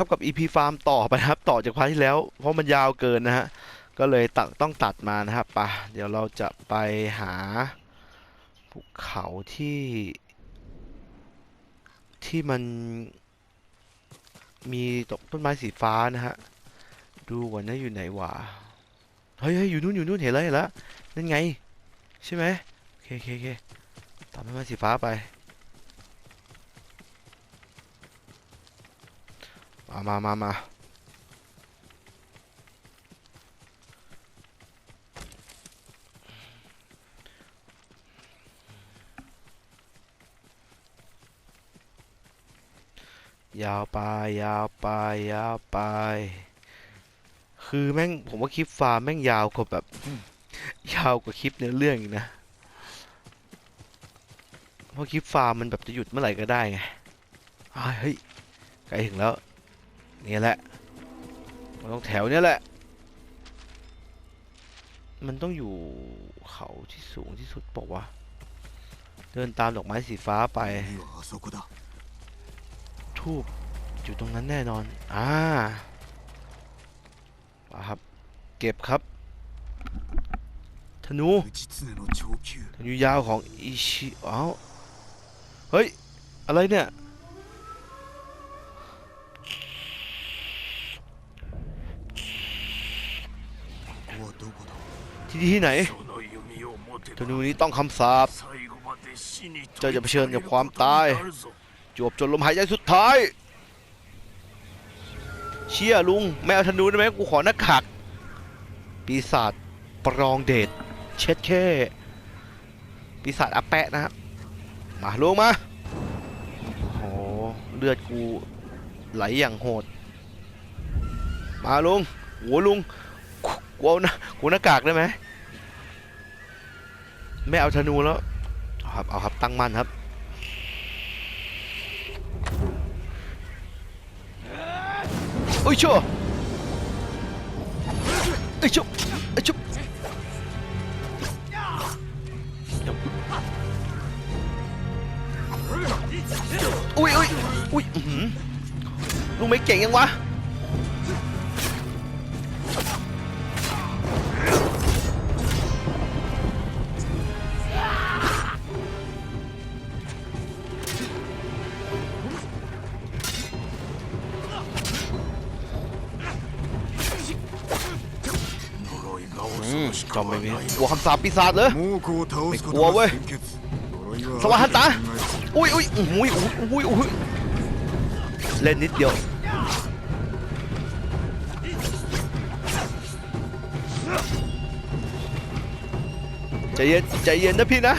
ครับกับ EP ฟาร์มต่อไปนะครับ ต่อจากพาร์ทที่แล้ว เพราะมันยาวเกินนะฮะ ก็เลยตัดต้องตัดมานะครับปะเดี๋ยวเราจะไปหาภูเขาที่ ที่มันมีตต้นไม้สีฟ้านะฮะ ดูก่อนนะอยู่ไหนวะเฮ้ยเฮ้ยอยู่นู่นอยู่นู่นเห็นแล้วเห็นแล้วนั่นไง ใช่ไหมโอเคโอเคโอเคตามต้นไม้สีฟ้าไป มามามามายาวไปยาวไปยาวไป คือแม่งผมว่าคลิปฟาร์มแม่งยาวกว่าแบบ ยาวกว่าคลิปเนื้อเรื่องอีกนะ เพราะคลิปฟาร์มมันแบบจะหยุดเมื่อไหร่ก็ได้ไงอ้เฮ้ยใกล้ถึงแล้ว นี่แหละต้องแถวเนี้ยแหละ มันต้องอยู่เขาที่สูงที่สุดบอกว่า เดินตามดอกไม้สีฟ้าไปทูบอยู่ตรงนั้นแน่นอน อ่าครับ เก็บครับ ธนู ธนูยาวของอิชิอ้าวเฮ้ย อะไรเนี่ย ที่ที่ไหนธนูนี้ต้องคำสาปเจ้าจะเผชิญกับความตายจบจนลมหายใจสุดท้าย เชี่ยลุงไม่เอาธนูได้ไหมกูขอหน้าขักปีศาจปรองเดชเช็ดแค่ปีศาจอาแปะนะครับมาลุงมาโอ้เลือดกูไหลอย่างโหด มาลุงหัวลุง กูเอากูหน้ากากได้ไหมไม่เอาธนูแล้วเอาครับเอาครับตั้งมั่นครับโอ้ยชัวเอ้ยชุบเอ้ยชุบอุ้ยอุ้ยอุ้ยอื้อหือลุงไม่เก่งยังวะ จอมไม่มีหัวคำสาปปีศาจเลยไม่กลัวเว้ยสวัสดีจ้าอุ้ยอุ้ยอุ้ยอุ้ยอุ้ยเล่นนิดเดียวใจเย็นใจเย็นนะพี่นะ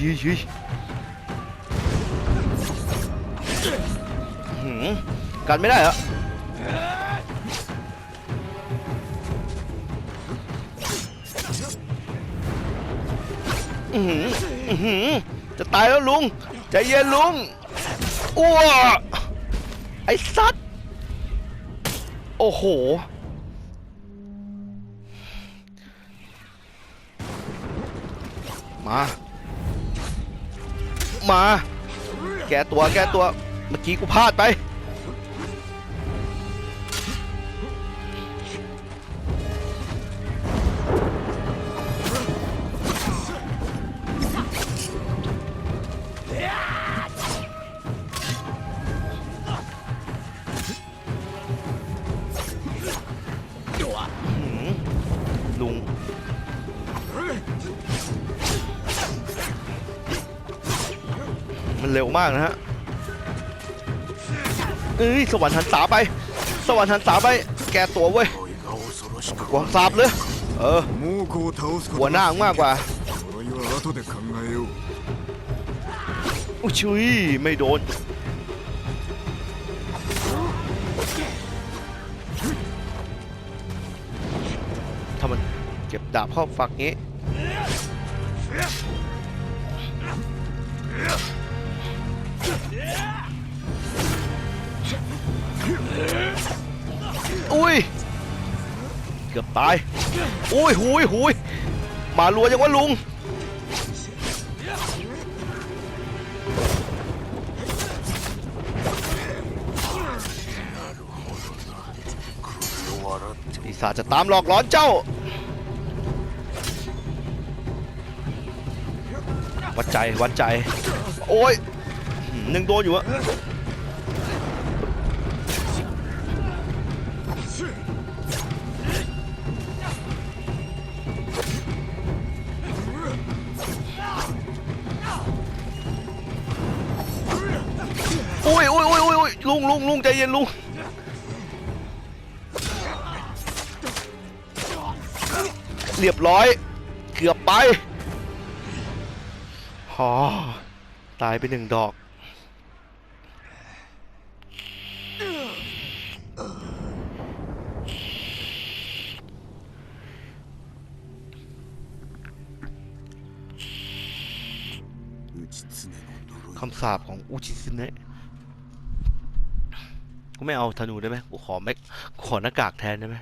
ยยยกันไม่ได้เหรออื้อหือหือจะตายแล้วลุง ใจเย็นลุง อ้วไอ้สัตว์ โอ้โห มา มา แกตัวแกตัว เมื่อกี้กูพลาดไป ลุงันเร็วมากนะฮะเอ้ยสวรรค์หันสาไป สวรรค์หันสาไป แกตัวเว้ยกวางสาบเลยเออหัวหน้ามากกว่าโอ้ชุยไม่โดนถ้ามันเก็บดาบครอบฝักงี้ อุ้ย เกือบตาย อุ้ยหุยหุยมาลัวยังว่าลุงอีสาจจะตามหลอกหลอนเจ้าวัดใจวัดใจ โอ้ยหนึ่งตัวอยู่อะ อุ้ยอุ้ยอุ้ยอุ้ยลุงลุงลุงใจเย็นลุงเรียบร้อย เกือบไปหอตายไปหนึ่งดอก คำสาปของอุชิซึเนะ กูไม่เอาธนูได้ไหมกูขอไม่กูขอหน้ากากแทนได้ไหม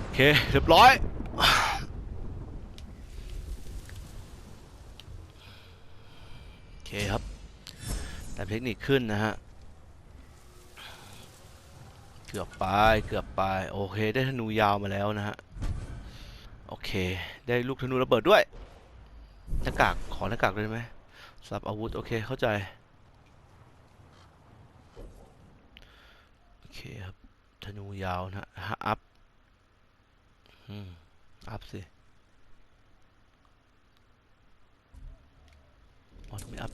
โอเคเรียบร้อยโอเคครับแต่เทคนิคขึ้นนะฮะเกือบไปเกือบไปโอเคได้ธนูยาวมาแล้วนะฮะโอเค ได้ลูกธนูระเบิดด้วยหน้ากากขอหน้ากากได้ไหมสลับอาวุธโอเคเข้าใจ โอ เคครับ ธนูยาวนะฮะอัพอืมอัพสิอ๋อทำไมอัพ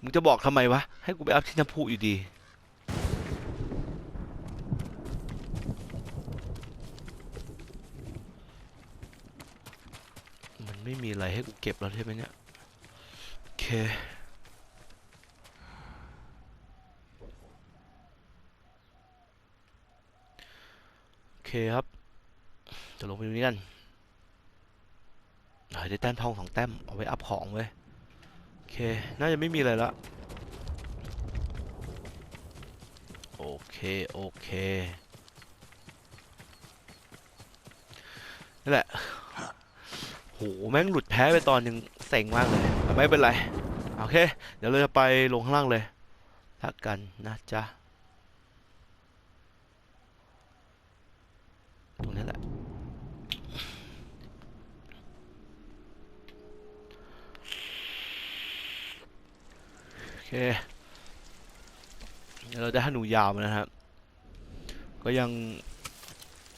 มึงจะบอกทำไมวะ ให้กูไปอัพที่น้ำพุอยู่ดีมันไม่มีอะไรให้กูเก็บแล้วใช่ไหมเนี่ย โอเค โอเคครับจะลงไปดูนี้กันเฮ้ได้แต้มทองสองแต้มเอาไว้อัพของเว้ยโอเค น่าจะไม่มีอะไรละโอเคโอเคนั่แหละโหแม่งหลุดแพ้ไปตอนหนึ่งเซ็งมากเลยแต่ไม่เป็นไร โอเค เดี๋ยวเราจะไปลงข้างล่างเลยทักกันนะจ๊ะ ตรงนี้แหละ โอ เคเดี๋ยวเราได้ธนูยาวมานะครับ ก็ยัง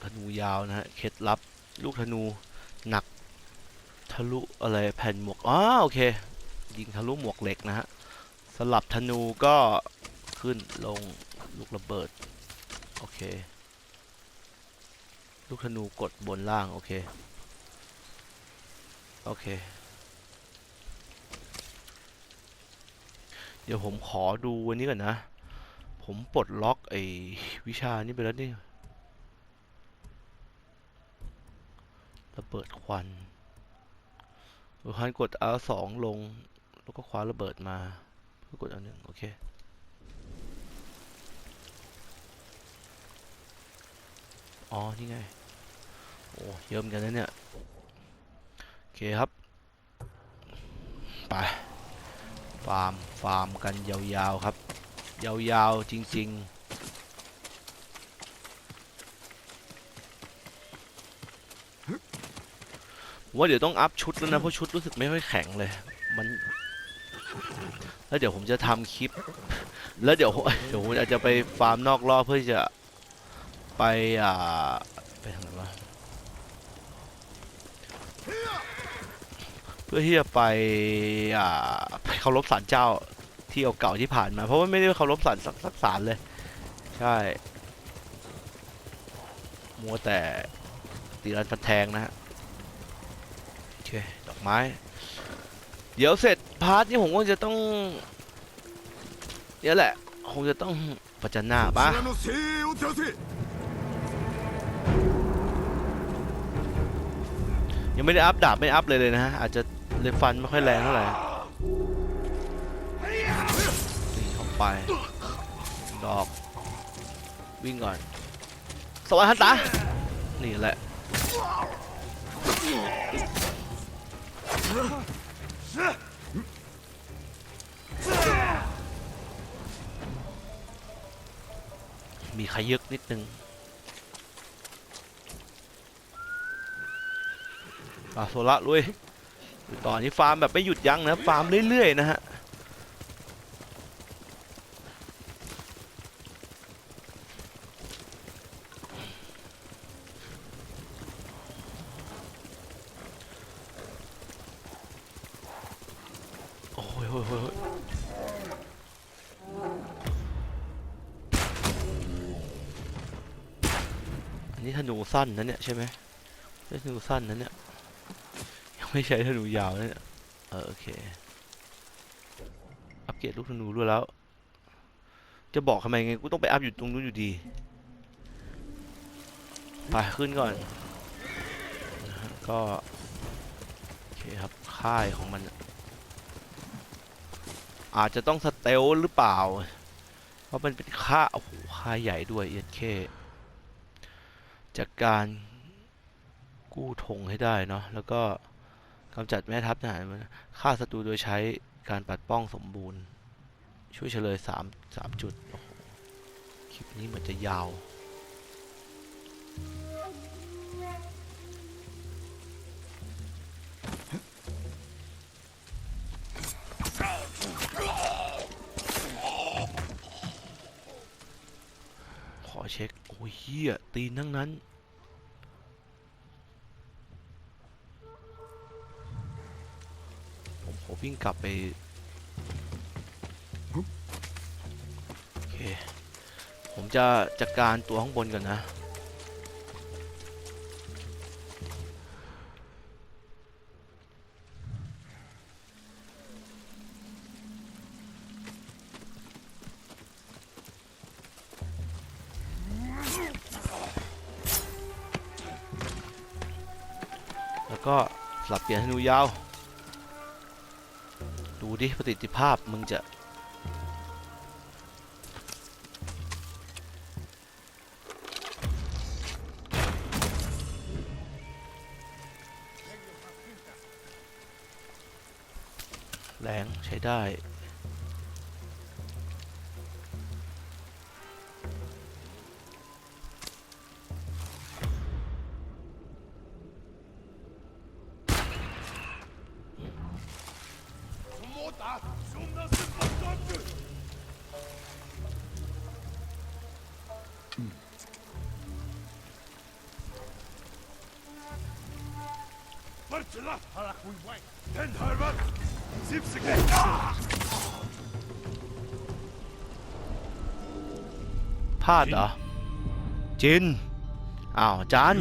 ธนูยาวนะฮะ เคล็ดลับลูกธนูหนักทะลุอะไรแผ่นหมวกอ๋อโอเค ยิงทะลุหมวกเหล็กนะฮะ สลับธนูก็ขึ้นลงลูกระเบิด โอเค ลูกธนูกดบนล่าง โอเค โอเค เดี๋ยวผมขอดูวันนี้ก่อนนะ ผมปลดล็อกไอ้วิชานี้ไปแล้วนี่ระเบิดควันระควันกด R2 ลง แล้วก็คว้าระเบิดมาเพื่อกด R1 โอเคอ๋อ นี่ไง โอ้เยอะเหมือนกันนะเนี่ย โอเคครับ ไป ฟาร์ม ฟาร์มกันยาวๆครับ ยาวๆจริง ๆว่าเดี๋ยวต้องอัพชุดแล้วนะ เพราะชุดรู้สึกไม่ค่อยแข็งเลย มัน แล้วเดี๋ยวผมจะทำคลิป แล้วเดี๋ยวเดี๋ยวผมอาจจะไปฟาร์มนอกรอบเพื่อจะไปอ่า ไปทางไหนวะ เพื่อที่จะไปไปเคารพศาลเจ้าที่เก่าที่ผ่านมา เพราะว่าไม่ได้เคารพศาลสักศาลเลย ใช่มัวแต่ตีรันฟันแทงนะฮะโอเคดอกไม้ เดี๋ยวเสร็จพาร์ทนี้ผมก็จะต้องเนี่ยแหละคงจะต้องประจันหน้าปะยังไม่ได้อัพดาบไม่อัพเลยเลยนะฮะอาจจะ เลยฟันไม่ค่อยแรงเท่าไหร่ตีเข้าไป ดอก วิ่งก่อน สวัสดีฮันตานี่แหละ มีขยึกนิดนึงอะโซละลุยอยู่ ตอนนี้ฟาร์มแบบไม่หยุดยั้งนะฟาร์มเรื่อยๆนะฮะโอ้โหโหโหอันนี้ธนูสั้นนะเนี่ยใช่ไหมธนูสั้นนะเนี่ย ไม่ใช่ธนูยาวนะเนี่ยเออโอเค อัปเกรดลูกธนูด้วยแล้ว จะบอกทำไมไง กูต้องไปอัพอยู่ตรงนู้นอยู่ดี ไปขึ้นก่อน ก็ โอเคครับ ค่ายของมัน อาจจะต้องสเตลหรือเปล่า เพราะมันเป็นค่า โอ้โห ค่าใหญ่ด้วยเอเคจากการกู้ธงให้ได้เนาะ แล้วก็ กำจัดแม่ทัพทหารมันฆ่าศัตรูโดยใช้การปัดป้องสมบูรณ์ ช่วยเฉลยสามสามจุด โอ้โห คลิปนี้เหมือนจะยาว ขอเช็ค โอ้ยเฮียตีนทั้งนั้น วิ่งกลับไปโอเคผมจะจัดการตัวข้างบนก่อนนะแล้วก็สลับเปลี่ยนธนูยาว ดูดิประสิทธิภาพมึงจะแรงใช้ได้ พลาดเหรอ จิน อ้าวจาน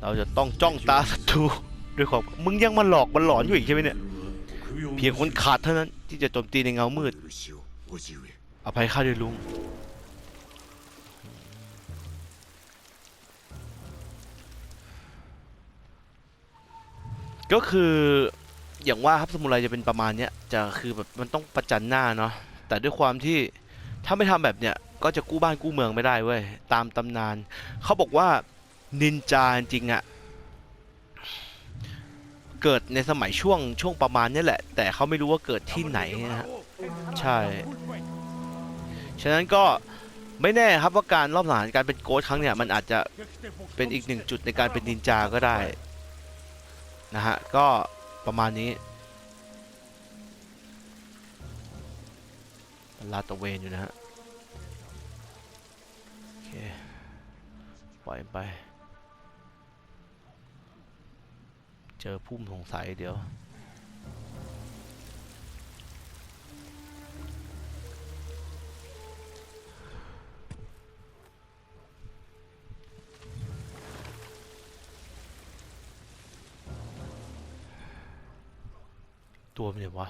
เราจะต้องจ้องตาศัตรูด้วยความมึงยังมาหลอกมาหลอนอยู่อีกใช่ไหมเนี่ย เพียงคนขาดเท่านั้นที่จะโจมตีในเงามืด อภัยข้าด้วยลุง ก็คืออย่างว่าครับสมุไรจะเป็นประมาณเนี้ยจะคือแบบมันต้องประจันหน้าเนาะแต่ด้วยความที่ ถ้าไม่ทำแบบเนี้ยก็จะกู้บ้านกู้เมืองไม่ได้เว้ยตามตำนาน เขาบอกว่านินจาจริงอะเกิดในสมัยช่วงช่วงประมาณนี้แหละ แต่เขาไม่รู้ว่าเกิดที่ไหนนะฮะใช่ ฉะนั้นก็ไม่แน่ครับว่าการรอบสังหารการเป็นโกดครั้งเนี่ยมันอาจจะเป็นอีกหนึ่งจุดในการเป็นนินจาก็ได้นะฮะก็ประมาณนี้ ลาดตะเวนอยู่นะฮะ โอเค ปล่อยไป เจอพุ่มสงสัยเดี๋ยว ตัวมันเนี่ยวะ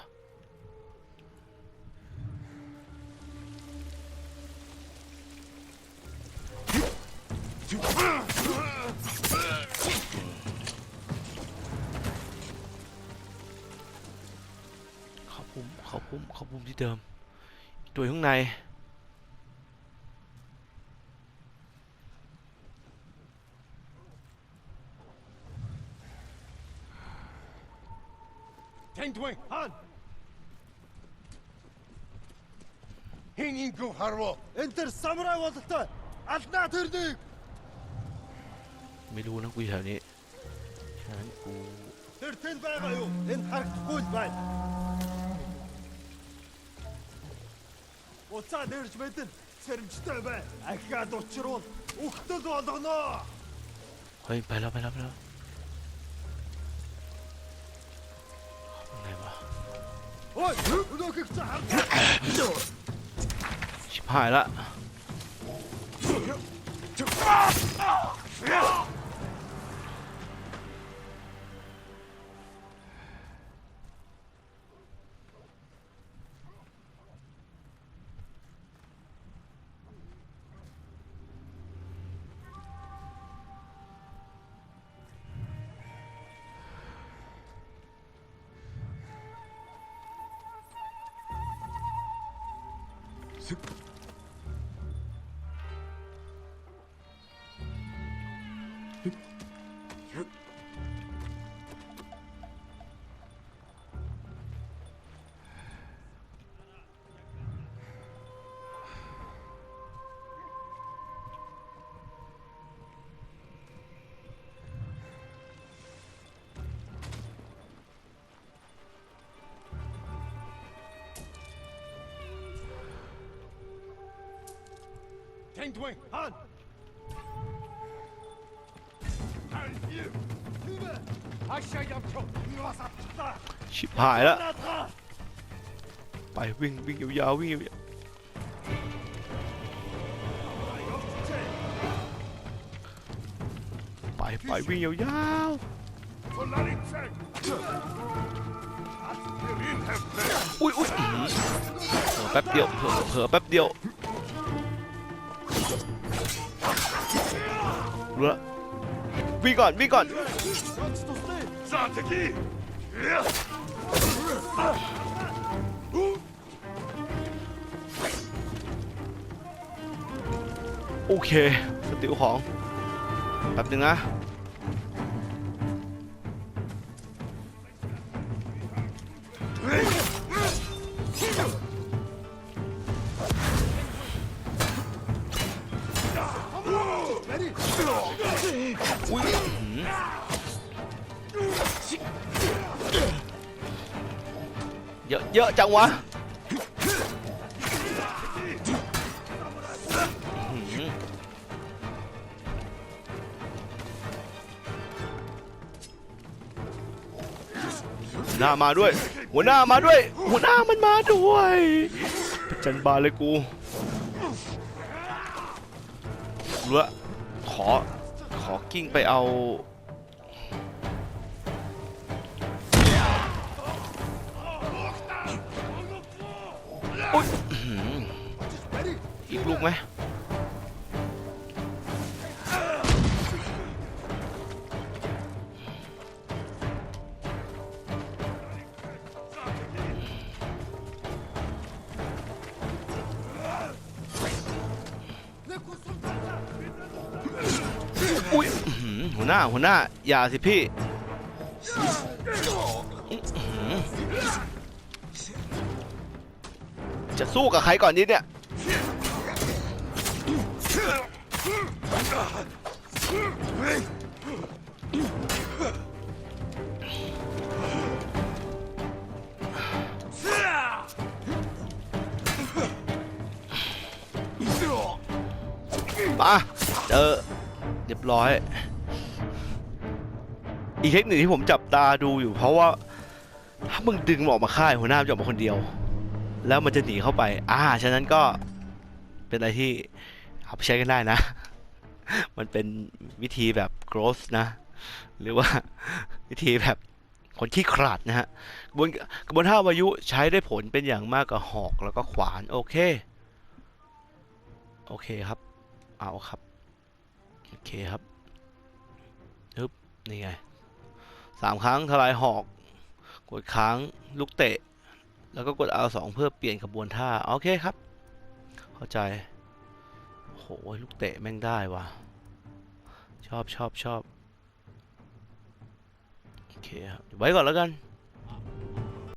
tôm tuổi hôm nay Teng Dwayne, Han! Хин ингүү харвуу. Энд тэр самурай бололтой. Алнаа тэрнийг. Мэлүү нэг үе хавны. Чаан гоо. Тэр тэн байгаа юу? Энд харагдахгүй л байна. Уцаа нэрж мэдэн сэрэмжтэй бай. Ахиад учруул үхтэл болгоно. Хой байла байла байла. Найма. Ой, өнөө гих цаа хардаа. Шипхайла. Ah! Tang Twing, Han! Chị hại đó Bài Vinh, Vinh yêu dấu, Vinh yêu dấu Bài, bài Vinh yêu dấu Ui, ui Hở bắp điệu, hở, hở bắp điệu รู้ละวิ่งก่อนวิ่งก่อนโอเคสติวของแบบนึงนะ เยอะเยอะจังวะอื้อหือหัวหน้ามาด้วย หัวหน้ามาด้วย หัวหน้ามันมาด้วยประจันบานเลยกูรู้ละขอ ขอกิ้งไปเอา อุ้ยอีกลูกไหมอุ้ยหัวหน้าหัวหน้า อย่าสิพี่ จะสู้กับใครก่อนดีเนี่ยมาเจอเรียบร้อย อีกเทคนิคที่ผมจับตาดูอยู่เพราะว่า ถ้ามึงดึงมันออกมาค่ายหัวหน้าจะออกมาคนเดียว แล้วมันจะหนีเข้าไป อ่า ฉะนั้นก็เป็นอะไรที่เอาไปใช้กันได้นะ มันเป็นวิธีแบบ growth นะ หรือว่าวิธีแบบคนขี้ขลาดนะฮะกระบวนกระบวนท่าวายุใช้ได้ผลเป็นอย่างมากกับหอกแล้วก็ขวาน โอเค โอเคครับ เอาครับ โอเคครับฮึบนี่ไงสามครั้งทลายหอก กดค้างลูกเตะ แล้วก็กด R 2 เพื่อเปลี่ยนขบวนท่า โอเคครับ เข้าใจ โหลูกเตะแม่งได้ว่ะ ชอบชอบชอบโอเคครับไว้ก่อนแล้วกัน